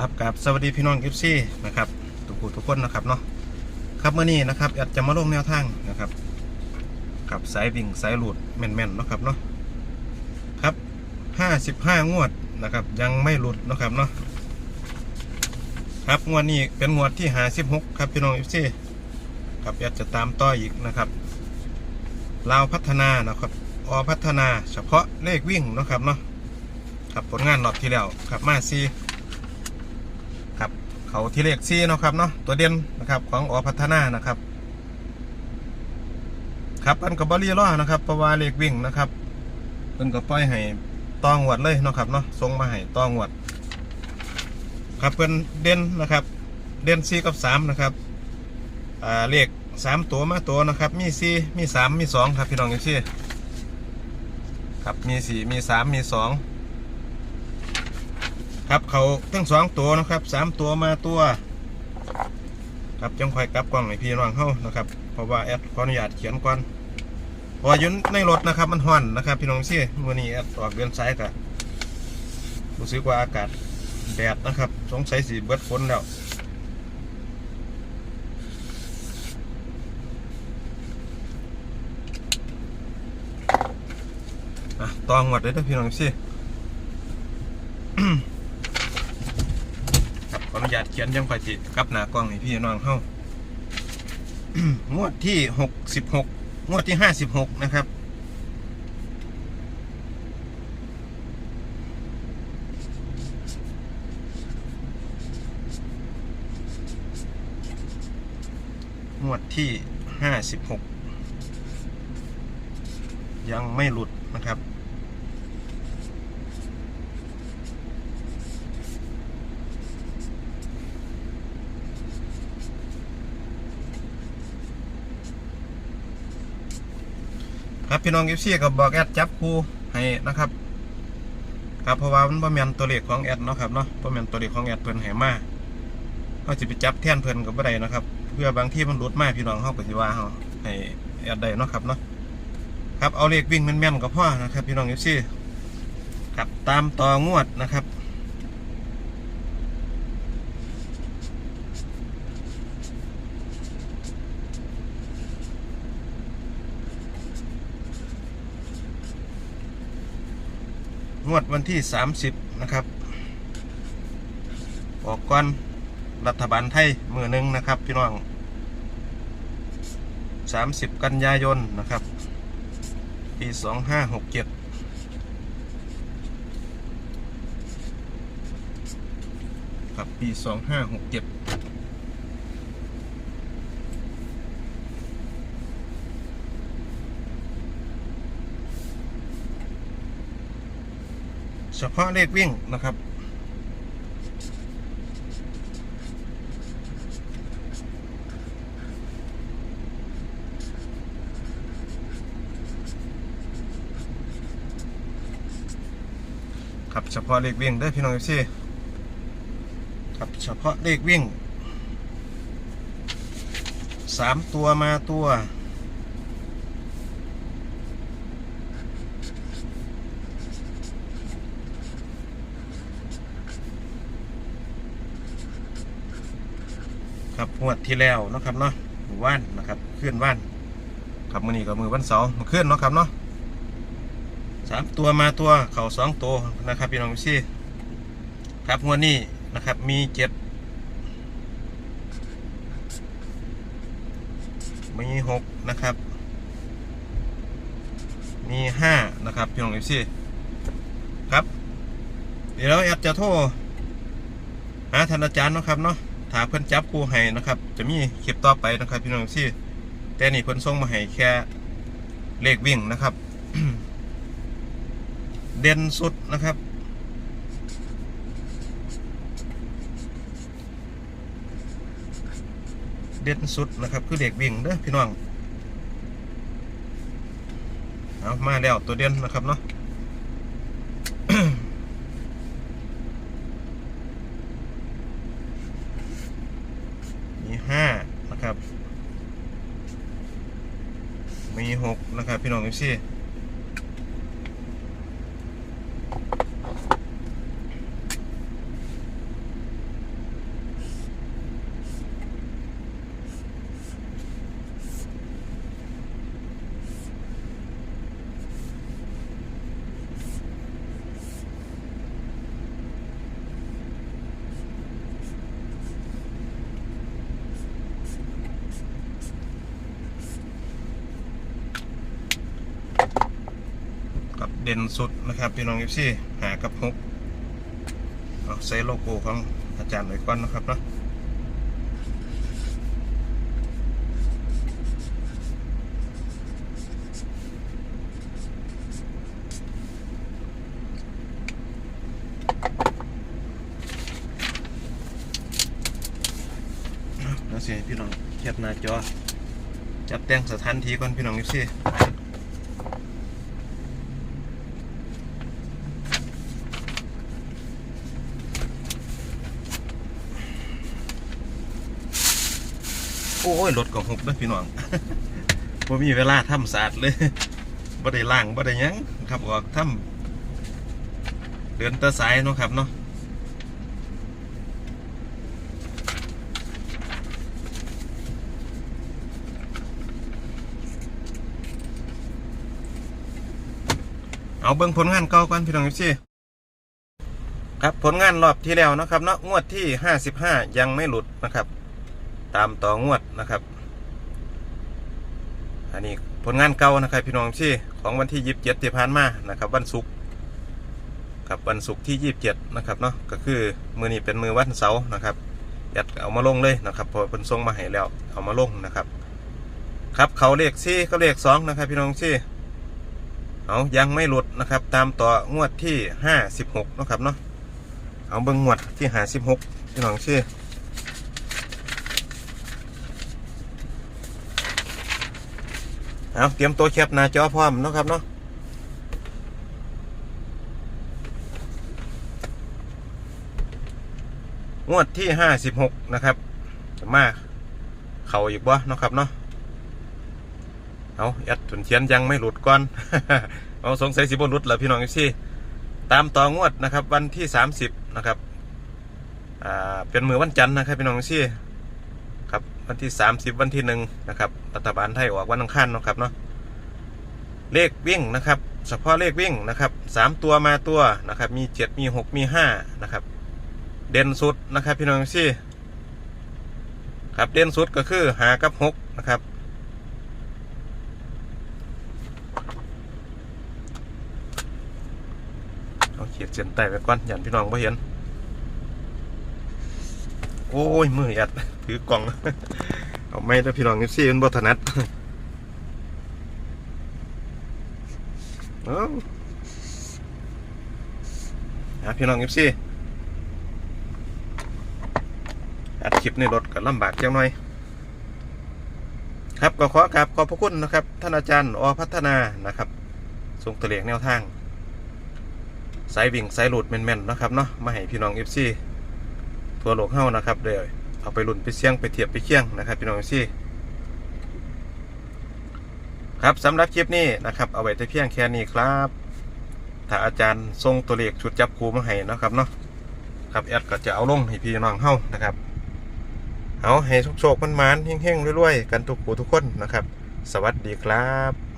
ครับกับสวัสดีพี่น้องกิฟซี่นะครับทุกผู้ทุกคนนะครับเนาะครับเมื่อนี้นะครับอากจะมาลงแนวทางนะครับกับสายวิ่งสายหลุดแม่นๆเนาะครับเนาะครับ55งวดนะครับ ยังไม่หลุดนะครับเนาะครับงวดนี้เป็นงวดที่56ครับพี่น้องกิฟซี่ครับอยากจะตามต่ออีกนะครับลาวพัฒนานะครับอพัฒนาเฉพาะเลขวิ่งนะครับเนาะครับผลงานรอบที่แล้วครับมาซีครับ เขาที่เลขซีเนาะครับเนาะตัวเด่นนะครับของอพัฒนานะครับ ครับอันกับบรีล้อนะครับเพระว่าเลขวิ่งนะครับเพิ่นก็ปล่อยให้ตองวดเลยเนาะครับเนาะส่งมาให้ตองวดครับเป็นเด่นนะครับ เด่นซีกับสามนะครับอ่าเลขสามตัวมาตัวนะครับ มีซีมีสามมีสองครับพี่น้องอย่างซี่ครับมีสี่มีสามมีสอง ครับเขาทั้งสองตัวนะครับสามตัวมาตัวครับจังคอยกลับกล้องให้พี่น้องเข้านะครับเพราะว่าแอดขออนุญาตเขียนก่อนพราะว่าอยืนในรถนะครับมันห้อนนะครับ พี่น้องซี่วันนี้แอดออกเดินสายกะรู้สึกว่าอากาศแดดนะครับ สงสัยสีเบิดฝนแล้วอะตองหมดเลยนะพี่น้องซี่ ครับ ขียนยังไปจิกับหนากล้องพี่น้องเข้างวดที่หกสิบหกงวดที่ห้าสิบหกนะครับ งวดที่ห้าสิบหกยังไม่หลุดนะครับ ครับพี่น้องกิฟซี่กับบอกแอดจับคู่ให้นะครับ ครับเพราะว่ามันประมาณตัวเลขของแอดเนาะครับเนาะประมาณตัวเลขของแอดเพิ่นให้มาเขาจะไปจับแท่นเพิ่นกับบ่ได้นะครับ เพื่อบางที่มันหลุดมาพี่น้องเขาก็สิว่าเขาให้แอดได้เนาะครับเนาะครับเอาเลขวิ่งแม่นๆกับพ่อนะครับ พี่น้องกิฟซี่ครับตามต่องวดนะครับ งวดวันที่ 30 นะครับออกก่อนรัฐบาลไทยมือหนึ่งนะครับ พี่น้อง 30 กันยายนนะครับ ปี 2567ครับปี 2567 เฉพาะเลขวิ่งนะครับ ครับเฉพาะเลขวิ่งได้พี่น้องเอฟซีครับเฉพาะเลขวิ่งสามตัวมาตัว ครับงวดที่แล้วนะครับเนาะมือว่านนะครับขึ้นว่านครับมือนี้ก็มือวันเสาร์มาขึ้นเนาะครับเนาะสามตัวมาตัวเข่าสองตัวนะครับพี่น้องพี่ครับงวดนี้นะครับมีเจ็ดมีหกนะครับ มีห้านะครับพี่น้องพี่ครับ เดี๋ยวแอดจะโทรหาท่านอาจารย์นะครับเนาะ ถ้าเพิ่อนจับคู่ให้นะครับ จะมีคลิปต่อไปนะครับ พี่น้องที่แต่นี่เพิ่อนส่งมาให้แค่เลขวิ่งนะครับ เด่นสุดนะครับ เด่นสุดนะครับคือเลขวิ่งเด้อพี่น้องเอามาแล้วตัวเด่นนะครับเนาะ มีห้านะครับ มีหก นะครับพี่น้องเอฟซี เด่นสุดนะครับพี่น้องเอฟซีหากับหกเอาใส่โลโก้ของอาจารย์ไว้ก่อนนะครับเนาะแล้วสิให้พี่น้องแคปหน้าจอ จับแต่งสถานที่ก่อนพี่น้องเอฟซี โอ้ยรถก็หกเด้อพี่น้องบ่มีเวลาทำสะอาดเลยบ่ได้ล้างบ่ได้ยังครับออกทำเดินตะสายเนาะครับเนาะเอาเบิ่งผลงานเก่าก่อนพี่น้องพี่ครับผลงานรอบที่แล้วนะครับเนาะงวดที่ 55 ยังไม่หลุดนะครับ ตามต่องวดนะครับ อันนี้ผลงานเก่านะครับ พี่น้องพี่ของวันที่27ที่ผ่านมานะครับ วันศุกร์ครับวันศุกร์ที่27นะครับเนาะก็คือมือนี้เป็นมือวันเสาร์นะครับยัดเอามาลงเลยนะครับพอเป็นทรงมาให้แล้วเอามาลงนะครับ ครับเขาเลขซี่ก็เลขสองนะครับ พี่น้องพี่เอายังไม่หลุดนะครับ ตามต่องวดที่ห้าสิบหกนะครับเนาะเอาเบิ้งงวดที่ห้าสิบหกพี่น้องชื่ เอาเตรียมตัวแคปหน้าจอพร้อมนะครับเนาะงวดที่ห้าสิบหกนะครับจะมาเข่าอีกบ่นะครับเนาะเอาแอดจนเทียนยังไม่หลุดก่อนเอาสงสัยสิบหลุดแล้วพี่น้องซี่ตามต่องวดนะครับ วันที่สามสิบนะครับอ่าเป็นมือวันจันทร์นะครับพี่น้องซี่ วันที่สามสิบวันที่หนึ่งนะครับรัฐบาลไทยออกวันอังคารเนาะครับเนาะเลขวิ่งนะครับ เฉพาะเลขวิ่งนะครับสามตัวมาตัวนะครับ มีเจ็ดมีหกมีห้านะครับ เด่นสุดนะครับพี่น้องซี่ครับเด่นสุดก็คือหากับหกนะครับเอาเขียดเส้นใต้ไปก่อนยันพี่น้องไ่เห็น โอ้ย มือยัดถือกล่อง เอาไม่ถ้าพี่น้องเอฟซีมันบถนัดเอาหาพี่น้องเอฟซีอัดคลิปในรถก็ลำบากจังหน่อย ครับก็ขอกราบขอบพระคุณนะครับ ท่านอาจารย์อพัฒนานะครับส่งตัวเลขแนวทาง สายวิ่งสายหลุดแม่นๆนะครับเนาะมาให้พี่น้อง FC ทั่วโลกเฮานะครับเดี๋ยวเอาไปหลุนไปเสี่ยงไปเทียบไปเคียงนะครับพี่น้อง FC ครับสำหรับคลิปนี้นะครับเอาไว้แต่เพียงแค่นี้ครับ ถ้าอาจารย์ส่งตัวเลขชุดจับคูมาให้นะครับเนาะครับแอดก็จะเอาลงให้พี่น้องเฮานะครับเอาให้โชคๆมันๆเฮงๆรวยๆกันทุกผู้ทุกคนนะครับ สวัสดีครับ